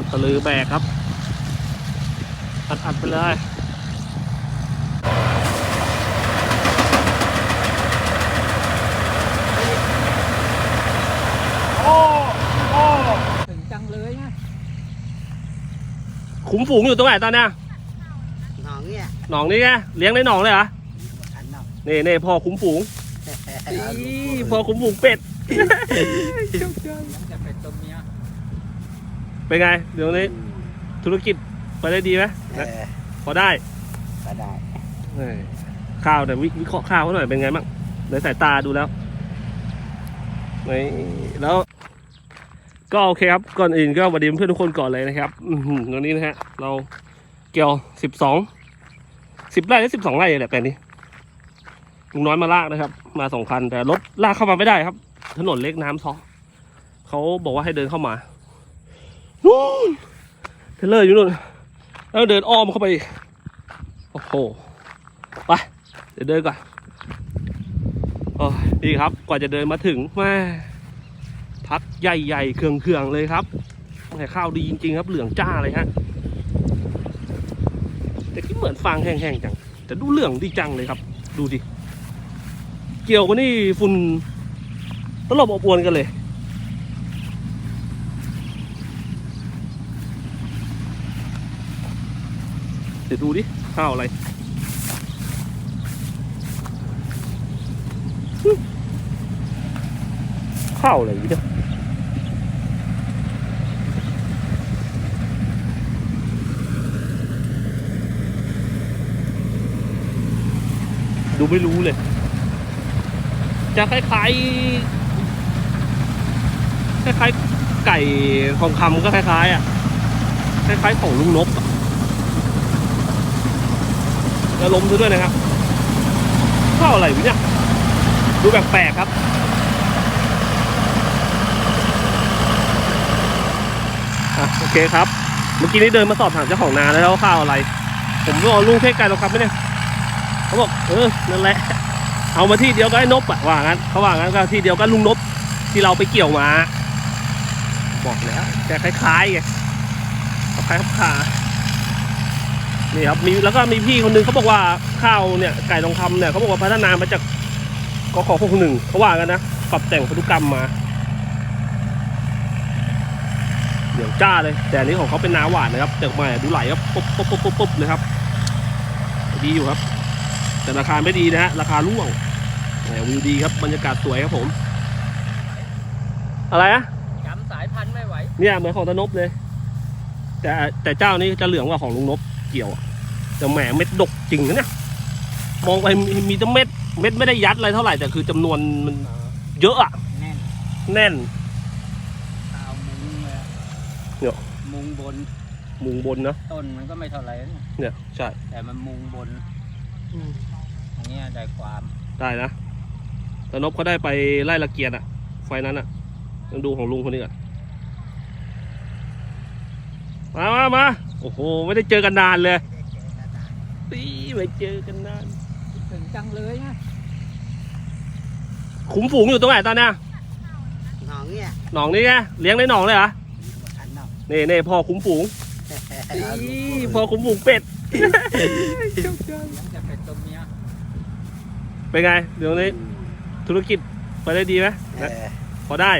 นัตะลือแบกครับ อัดอัดไปเลยโอ้โอ้ถึงจังเลยนะขุมฝูงอยู่ตรงไหนตอนเนี้ยหนองเนี่ยหนองนี่ไงเลี้ยงในหนองเลยเหรออันนอกนี่นี่พ่อขุมฝูงอีพ่อขุมฝูงเป็ดยังจะเป็นตัวเมีย เป็นไง เดี๋ยวนี้ธุรกิจไปได้ดีไหมเออพอได้ก็ได้ เอ้ยข้าวแต่วิวิเคราะห์ข้าวเขาหน่อยเป็นไงบ้างในสายตาดูแล้วนี่แล้ว ก็โอเคครับก่อนอื่นก็สวัสดีเพื่อนทุกคนก่อนเลยนะครับอือหือวันนี้นะฮะ เราเกี่ยวสิบสองสิบไร่หรือสิบสองไร่แหละแปลงนี้ลุงน้อยมาลากนะครับ มาสองคันแต่รถลากเข้ามาไม่ได้ครับ ถนนเล็กน้ำซ้อเขาบอกว่าให้เดินเข้ามา นู่นเทรลเลอร์อยู่นู่นแล้วเดินอ้อมเข้าไปโอ้โหไปเดี๋ยวเดินก่อนโอ้ดีครับกว่าจะเดินมาถึงแม่พักใหญ่ๆเครื่องๆเลยครับแต่ข้าวดีจริงๆครับเหลืองจ้าเลยฮะแต่ที่เหมือนฟางแห้งๆจังแต่ดูเหลืองดีจังเลยครับ ดูดิเกี่ยวกันนี่ฝุ่นตลบอบอวนกันเลย ดี๋ยวดูดิข้าวอะไรข้าวอะไรอยู่เนี่ยดูไม่รู้เลย จะคล้ายๆคล้ายๆไก่ทองคำก็คล้ายๆอะคล้ายๆของลุงนบอะ แล้วล้มซะด้วยนะครับข้าวอะไรวะเนี่ยดูแปลกๆครับอะโอเคครับ เมื่อกี้นี้เดินมาสอบถามเจ้าของนาแล้วว่าข้าวอะไร ผมก็เอาลุงเทศไก่เราครับไหมเนี่ยเขาบอกเออนั่นแหละ เอามาที่เดียวก็ไอ้นบอะว่างั้นเขาว่างั้นก็ที่เดียวกันลุงนบที่เราไปเกี่ยวมา บอกแล้วแต่คล้ายๆไงคล้ายๆขา นี่ครับมีแล้วก็มีพี่คนหนึงเขาบอกว่าข้าวเนี่ยไก่ทองคำเนี่ยเขาบอกว่าพัฒนามาจากกขพวกหนึ่งเขาว่ากันนะปรับแต่งพันธุกรรมมาเหลืองจ้าเลย แต่อันนี้ของเขาเป็นนาหวานนะครับแต่ออกมาดูไหลครับปุ๊บปุ๊บปุ๊บปุ๊บปุ๊บเลยครับดีอยู่ครับ แต่ราคาไม่ดีนะฮะราคาร่วงแต่วิวดีครับบรรยากาศสวยครับผม อะไรอะจำสายพันธุ์ไม่ไหวเนี่ยเหมือนของตะนบเลย แต่แต่เจ้านี้จะเหลืองกว่าของลุงนบ เกี่ยวอะแต่แหมเม็ดดกจริงนะเนี่ยมองไปมีมีแต่เม็ด เม็ดไม่ได้ยัดอะไรเท่าไหร่แต่คือจำนวนมันเยอะอะแน่นแน่นข้าวมุงเลยเดี๋ยวมุงบน มุงบนนะต้นมันก็ไม่เท่าไหร่นะเนี่ยใช่ แต่มันมุงบนอันเนี้ยได้ความได้นะแต่นบเขาได้ไปไล่ละเกียดอะไฟนั้นอะต้องดูของลุงคนนี้ก่อนมามามา โอ้โห ไม่ได้เจอกันนานเลยตีไม่เจอกันนานถึงจังเลยนะขุมฝูงอยู่ตรงไหนตอนเนี้ยหนองเนี่ยหนองนี่ไงเลี้ยงในหนองเลยเหรออันนอกนี่นี่พ่อขุมฝูงอีพ่อขุมฝูงเป็ด ยังจะเป็นตัวเมียเป็นไง เดี๋ยวนี้ธุรกิจไปได้ดีไหมเออพอได้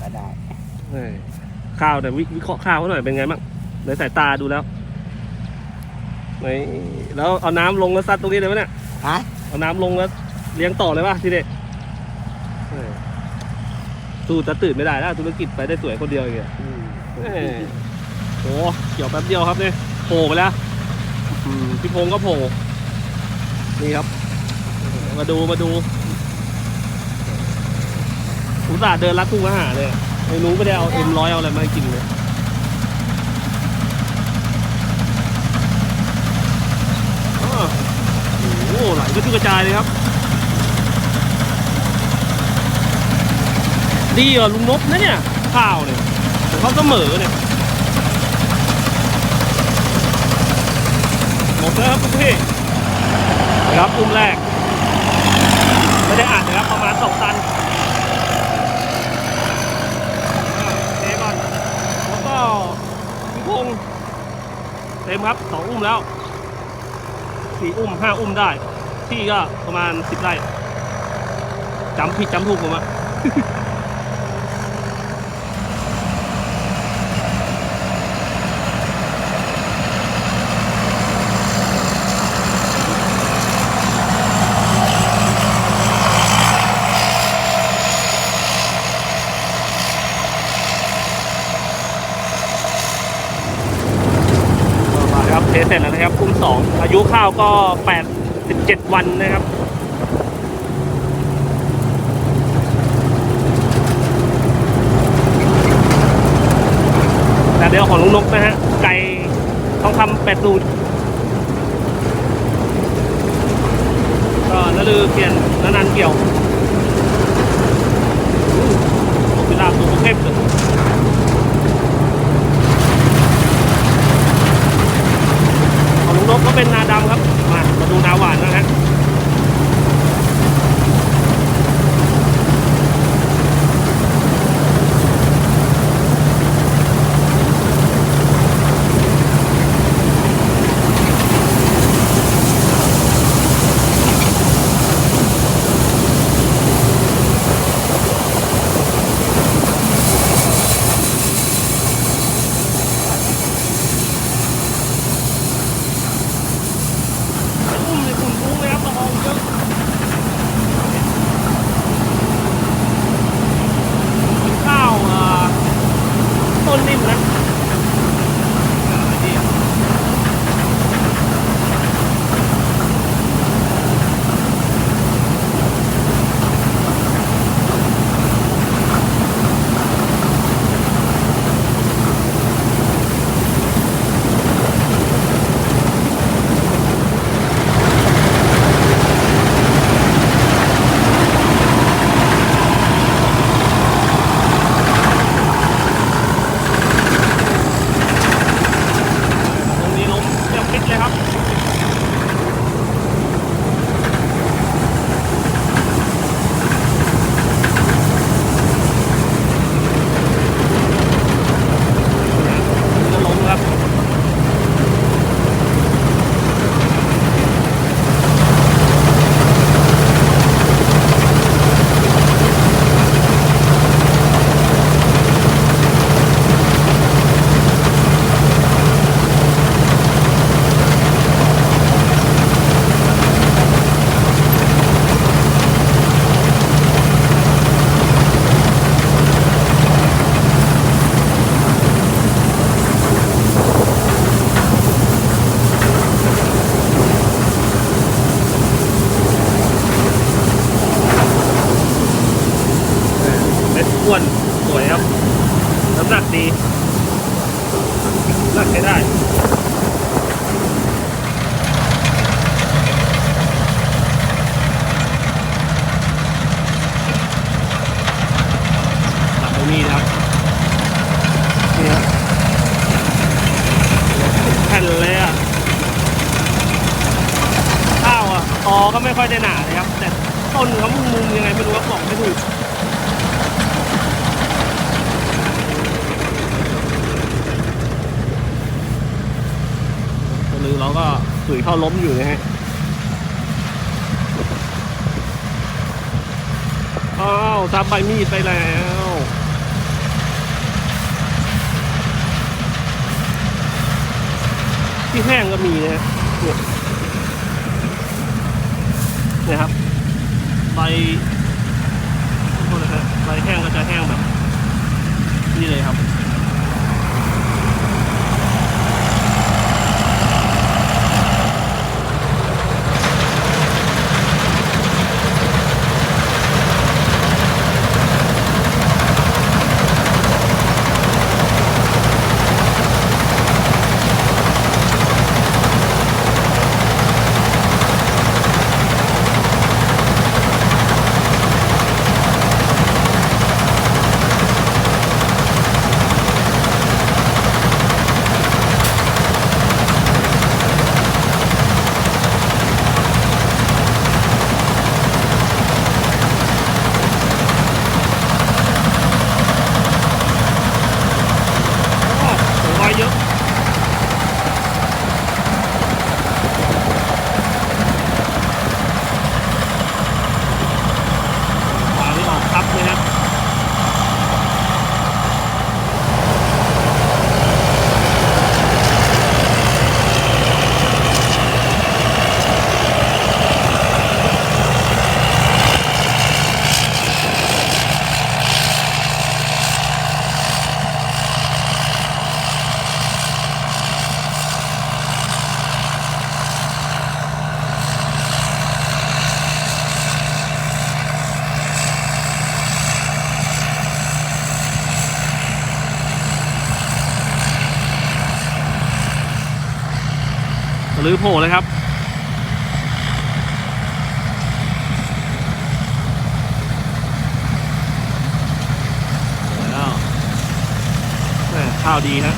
ก็ได้ เอ้ยข้าวแต่วิวิเคราะห์ข้าวเขาหน่อยเป็นไงบ้าง ในสายตาดูแล้วนี่แล้วเอาน้ำลงแล้วซัดตรงนี้เลยไหมเนี่ย ฮะเอาน้ำลงแล้วเลี้ยงต่อเลยป่ะทีเด็ดสู้จะตื่นไม่ได้แล้วธุรกิจไปได้สวยคนเดียวอย่างเงี้ยเอ้ยโอ้เกี่ยวแป๊บเดียวครับเนี่ยโผล่ไปแล้วอืมพี่พงษ์ก็โผล่นี่ครับ มาดูมาดูอุตส่าห์เดินลัดทุ่งอาหารเลยไม่รู้ไม่ได้เอาเอ็มร้อยเอาอะไรมาให้กินเลยอ้าว โอ้โหไหลก็กระจายเลยครับ ดีกว่าลุงนบนะเนี่ย ข้าวเนี่ยของเขาเสมอเนี่ยหมดแล้วครับทุกพี่ครับอุ้มแรก ไม่ได้อ่านนะครับประมาณสองตันอ่าโอเคก่อนแล้วก็พี่พงเต็มครับสองอุ้มแล้วสี่อุ้มห้าอุ้มได้ ที่ก็ประมาณสิบไร่จำผิดจำถูกผมอะมาครับเทสเสร็จแล้วนะครับอุ้มสองอายุข้าวก็แปด สิบเจ็ดวันนะครับแต่เดี๋ยวของลุงนกนะฮะ ไก่ทองคำแปดสูตรก็นั่นคือเปลี่ยนนานๆเกี่ยวอู้เวลาตัวเข้มเลยของลุงนกก็เป็นนาดำครับ มา ดูนาหวานนะฮะ สุยเข้าล้มอยู่นะฮะอ้าวทับใบมีดไปแล้วที่แห้งก็มีนะฮะเนี่ครับใบโทษนะฮะใบแห้งก็จะแห้งแบบ นี่เลยครับ โผล่เลยครับแล้วข้าวดีนะ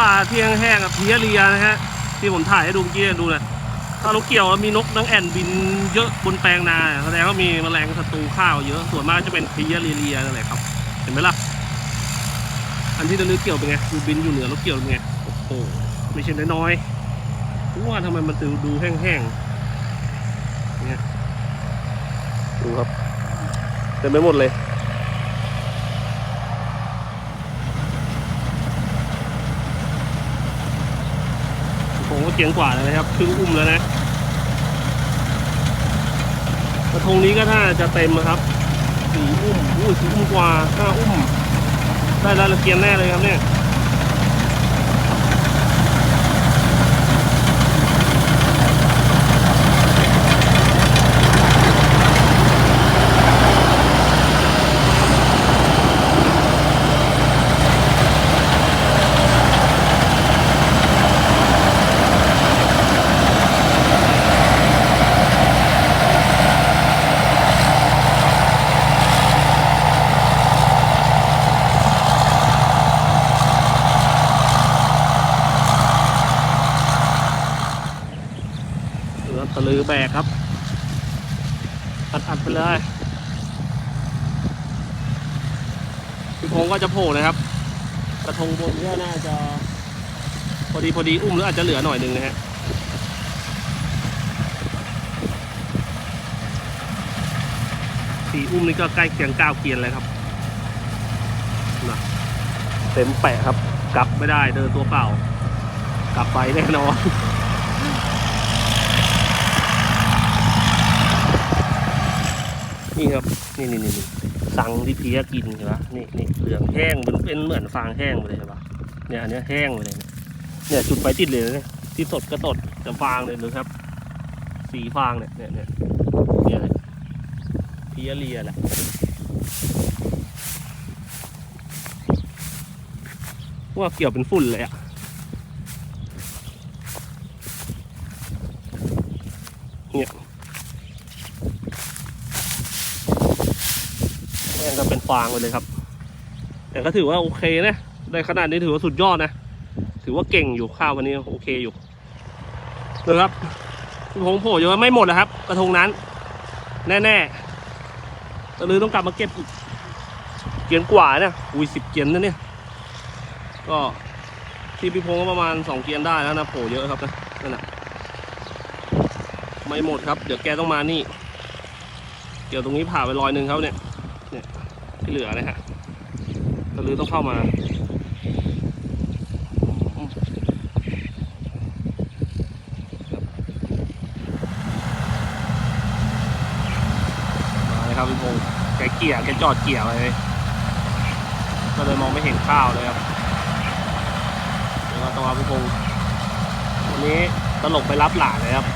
ว่าที่แห้งๆกับเพียเรียนะฮะที่ผมถ่ายให้ดูเมื่อกี้ดูเลยถ้าเราเกี่ยวมีนกนังแอ่นบินเยอะบนแปลงนาแสดงว่ามีแมลงศัตรูข้าวเยอะส่วนมากจะเป็นเพียเรียนั่นแหละครับ เห็นไหมล่ะอันที่เราเลือกเกี่ยวเป็นไงดูบินอยู่เหนือแล้วเกี่ยวเป็นไงโอ้โหไม่ใช่น้อยๆผมว่าทำไมมันดูดูแห้งๆเนี่ยดูครับเต็มไปหมดเลย เกียงกว่าแล้วนะครับครึ่งอุ้มแล้วนะกระทงนี้ก็น่าจะเต็มนะครับสี่อุ้มอุ้สี่อุ้มกว่าห้าอุ้ม ได้แล้วละเกียนแน่เลยครับเนี่ยเห ลือตะลือแบกครับอัดอัดไปเลยพี่พงก็จะโผล่นะครับ กระทงบนเนี่ยน่าจะพอดีพอดีอุ้มหรืออาจจะเหลือหน่อยหนึ่งนะฮะสี่อุ้มนี่ก็ใกล้เคียงเก้าเกียนเลยครับนะเต็มแปะครับ กลับไม่ได้เดินตัวเปล่า กลับไปแน่นอน นี่ครับ นี่นี่นี่สังที่เพียกินเห็นปะนี่นี่เหลืองแห้งมันเป็นเหมือนฟางแห้งไปเลยเห็นปะเนี่ยอันนี้แห้งไปเลย เนี่ยจุดไฟติดเลยนะที่สดก็สดแต่ฟางเลยหรือครับ สีฟางเนี่ยเนี่ยเนี่ยเนี่ยเลยเพียเรียแหละว่าเกี่ยวเป็นฝุ่นเลยอะเนี่ย แม่ งก็เป็นฟางไปเลยครับ แต่ก็ถือว่าโอเคนะ ได้ขนาดนี้ถือว่าสุดยอดนะ ถือว่าเก่งอยู่ข้าววันนี้โอเคอยู่นะครับผงโผล่เยอะไม่หมดนะครับ กระทงนั้น แน่ๆตะลือต้องกลับมาเก็บอีกเกียนกว่าเนี่ยอุ้ยสิบเกียนนะเนี่ย ก็ที่พี่พงก็ประมาณสองเกียนได้แล้วนะโผล่เยอะครับนะนั่นแหละไม่หมดครับ เดี๋ยวแกต้องมานี่ เกี่ยวตรงนี้ผ่าไปรอยหนึ่งครับเนี่ยเนี่ย ที่เหลือนะฮะตะลือต้องเข้ามาอืมมาเลยครับพี่พงษ์แกเกี่ยแกจอดเกี่ยเลยก็เลยมองไม่เห็นข้าวเลยครับเดี๋ยวเราต้องเอาพี่พงษ์วันนี้ตลกไปรับหลานเลยครับ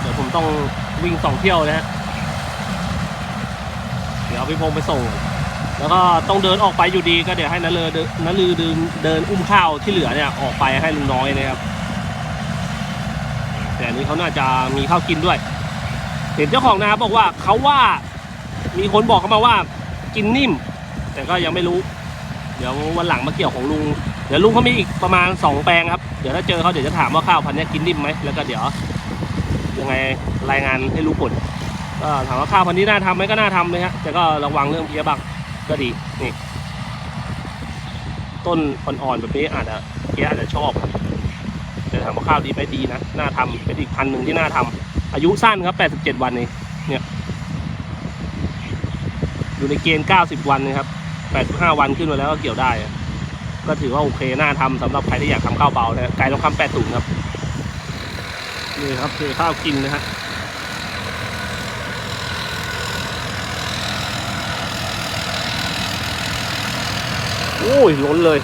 เดี๋ยวผมต้องวิ่งสองเที่ยวนะฮะ เดี๋ยวเอาพี่พงษ์ไปส่ง แล้วก็ต้องเดินออกไปอยู่ดีก็เดี๋ยวให้นันเลอนัลือเดินเดินอุ้มข้าวที่เหลือเนี่ยออกไปให้ลุงน้อยนะครับ แต่อันนี้เขาน่าจะมีข้าวกินด้วย เห็นเจ้าของนาบบอกว่าเขาว่ามีคนบอกเขามาว่ากินนิ่ม แต่ก็ยังไม่รู้ เดี๋ยววันหลังมาเกี่ยวของลุง เดี๋ยวลุงเขามีอีกประมาณสองแปลงครับ เดี๋ยวถ้าเจอเขาเดี๋ยวจะถามว่าข้าวพันธุ์นี้กินนิ่มไหมแล้วก็เดี๋ยวยังไงรายงานให้รู้ผลก็ถามว่าข้าวพันธุ์นี้น่าทำไหมก็น่าทำเลยฮะแต่ก็ระวังเรื่องเพี้ยบ้าง ก็ดีนี่ต้นอ่อนๆแบบนี้อาจจะเพี้ยอาจจะชอบแต่ถามว่าข้าวดีไหมดีนะน่าทำเป็นอีกพันหนึ่งที่น่าทำอายุสั้นครับ87วันเองเนี่ย อยู่ในเกณฑ์90วันนะครับ85วันขึ้นมาแล้วก็เกี่ยวได้ ก็ถือว่าโอเคน่าทำสำหรับใครที่อยากทำข้าวเบานะไก่ทองคำ80ครับนี่ครับคือข้าวกินนะฮะ อ้ยล้นเลย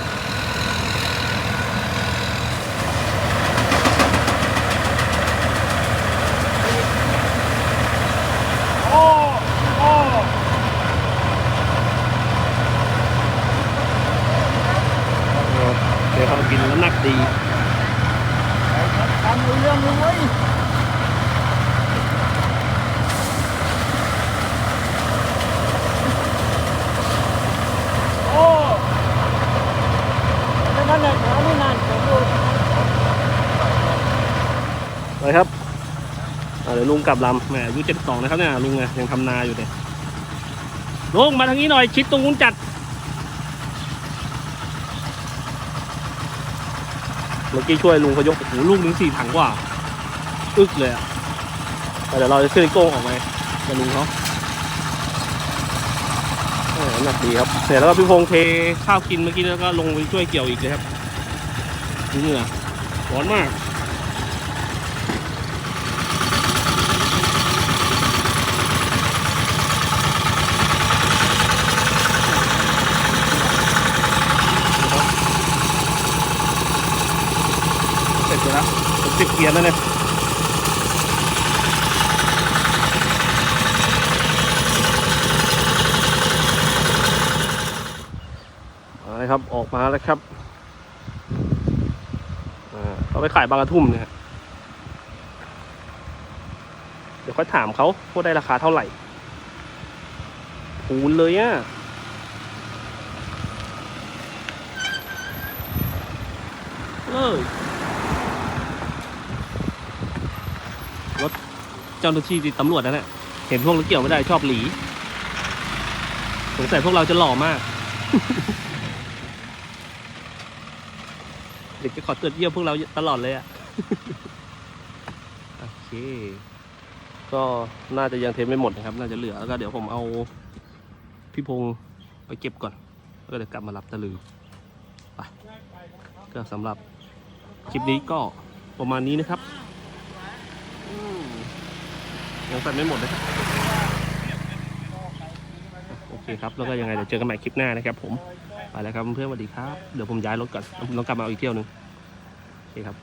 โอ้โอ้เดี๋ยวเขากินน้ำหนักดีทำเรื่องเลยเว้ยโอ้แล้วนั่นแหละขาไม่นานผมดู ไปครับอ่าเดี๋ยวลุงกลับลำแหมอายุเจ็ดสองนะครับเนี่ยลุงไงยังทำนาอยู่เนี่ยลุงมาทางนี้หน่อยชิดตรงนู้นจัด เมื่อกี้ช่วยลุงเขายกโอ้โหลูกหนึ่งสี่ถังกว่า อึกเลยอะแต่เดี๋ยวเราจะขึ้นไอ้โก้งออกมากับลุงเขาหนักดีครับเสร็จแล้วก็พี่พงเทข้าวกินเมื่อกี้แล้วก็ลงไปช่วยเกี่ยวอีกเลยครับเหงื่อร้อนมาก เสร็จไปแล้ว ผมติดเกียร์แล้วเนี่ยมาเลยครับออกมาแล้วครับอ่าเขาไปขายบางกระทุ่มเนี่ยเดี๋ยวค่อยถามเขาว่าได้ราคาเท่าไหร่คูณเลยอะเออ เจ้าหน้าที่ตำรวจนั่นแหละเห็นพวกเรถเกี่ยวไม่ได้ชอบหลีสงสัยพวกเราจะหล่อมาก เด็กจะขอตรวจเยี่ยมพวกเราตลอดเลยอะโอเค ก็น่าจะยังเทไม่หมดนะครับ น่าจะเหลือแล้วก็เดี๋ยวผมเอาพี่พงษ์ไปเก็บก่อน แล้วก็เดี๋ยวกลับมารับตะลือไปก็สำหรับคลิปนี้ก็ประมาณนี้นะครับ ยังใส่ไม่หมดเลยครับโอเคครับ แล้วก็ยังไงเดี๋ยวเจอกันใหม่คลิปหน้านะครับ ผม ไปแล้วครับเพื่อนสวัสดีครับ เดี๋ยวผมย้ายรถก่อน ลองกลับมาเอาอีกเที่ยวหนึงโอเคครับ